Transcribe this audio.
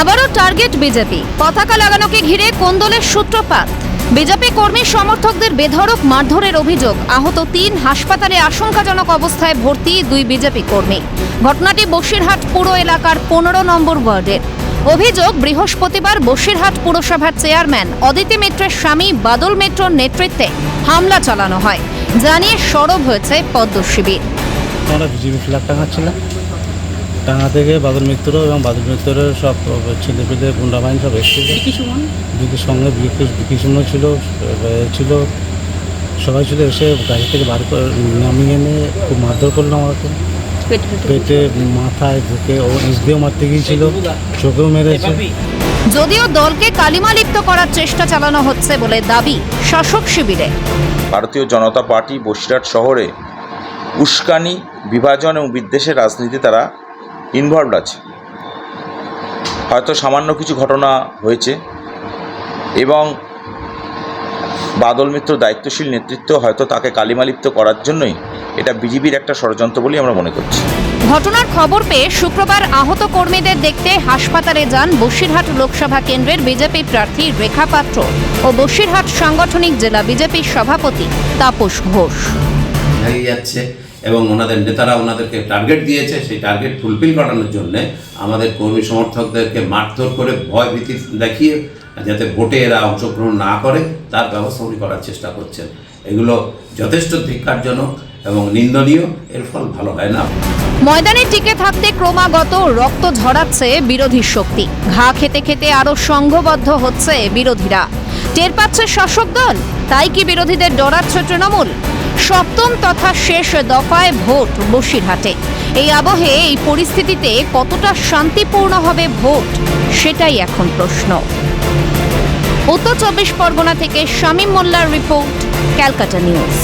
আবারও target BJP. পতাকা লাগানোকে ঘিরে কোন্দলের সূত্রপাত। বিজেপি কর্মী সমর্থকদের বেধড়ক মারধরের অভিযোগ। আহত তিন হাসপাতালে আশঙ্কাজনক অবস্থায় ভর্তি দুই বিজেপি কর্মী। ঘটনাটি বসিরহাট পুর এলাকার পনেরো নম্বর ওয়ার্ডের। অভিযোগ, বৃহস্পতিবার বসিরহাট পুরসভার চেয়ারম্যান অদিতি মিত্রের স্বামী বাদল মিত্রর নেতৃত্বে হামলা চালানো হয়। জানিয়ে সরব হয়েছে পদ্ম শিবির আমরা বিজেপি ফ্ল্যাগ টাঙাচ্ছিলাম টাঙা থেকে বাদল মিত্র এবং বাদল মিত্রের সব ছেলে পেলে গুন্ডা বাহিনী সব এসেছিল বিকির সঙ্গে বিকি শূন্য ছিল ছিল। সবাই ছিল এসে গাড়ি থেকে বার করে নামিয়ে এনে খুব মারধর করল আমাকে। পেটে মাথায় বুকে ও নিচ দিয়েও মারতে গিয়েছিল চোখেও মেরেছে। যদিও দলকে কালিমালিপ্ত করার চেষ্টা চালানো হচ্ছে বলে দাবি শাসক শিবিরে। ভারতীয় জনতা পার্টি বসিরহাট শহরে উস্কানি বিভাজন এবং বিদ্বেষের রাজনীতি তারা ইনভলভড আছে। হয়তো সামান্য কিছু ঘটনা হয়েছে এবং বাদল মিত্র দায়িত্বশীল নেতৃত্ব হয়তো তাকে কালিমালিপ্ত করার জন্যই এটা বিজেপির একটা ষড়যন্ত্র বলেই আমরা মনে করছি। ঘটনার খবর পেয়ে শুক্রবার আহত কর্মীদের দেখতে হাসপাতালে যান বসিরহাট লোকসভা কেন্দ্রের বিজেপি প্রার্থী রেখা পাত্র ও বসিরহাট সাংগঠনিক জেলা বিজেপির সভাপতি তাপস ঘোষ। যাচ্ছে। এবং ওনাদের নেতারা ওনাদেরকে টার্গেট দিয়েছে, সেই টার্গেট ফুলফিল করানোর জন্য আমাদের কর্মী সমর্থকদেরকে মারধর করে ভয় ভীতি দেখিয়ে যাতে ভোটে এরা অংশগ্রহণ না করে, তার ব্যবস্থা উনি করার চেষ্টা করছেন। এগুলো যথেষ্ট ধিক্কারজনক এবং নিন্দনীয়, এর ফল ভালো হয় না। ময়দানে টিকে থাকতে ক্রমাগত রক্ত ঝরাচ্ছে বিরোধী শক্তি। ঘা খেতে খেতে আরও সংঘবদ্ধ হচ্ছে বিরোধীরা। টের পাচ্ছে শাসক দল, তাই কি বিরোধীদের ডরাচ্ছে তৃণমূল? সপ্তম তথা শেষ দফায় ভোট বসিরহাটে। এই আবহে এই পরিস্থিতিতে কতটা শান্তিপূর্ণ হবে ভোট, সেটাই এখন প্রশ্ন। উত্তর চব্বিশ পরগনা থেকে শামীম মোল্লার রিপোর্ট, ক্যালকাটা নিউজ।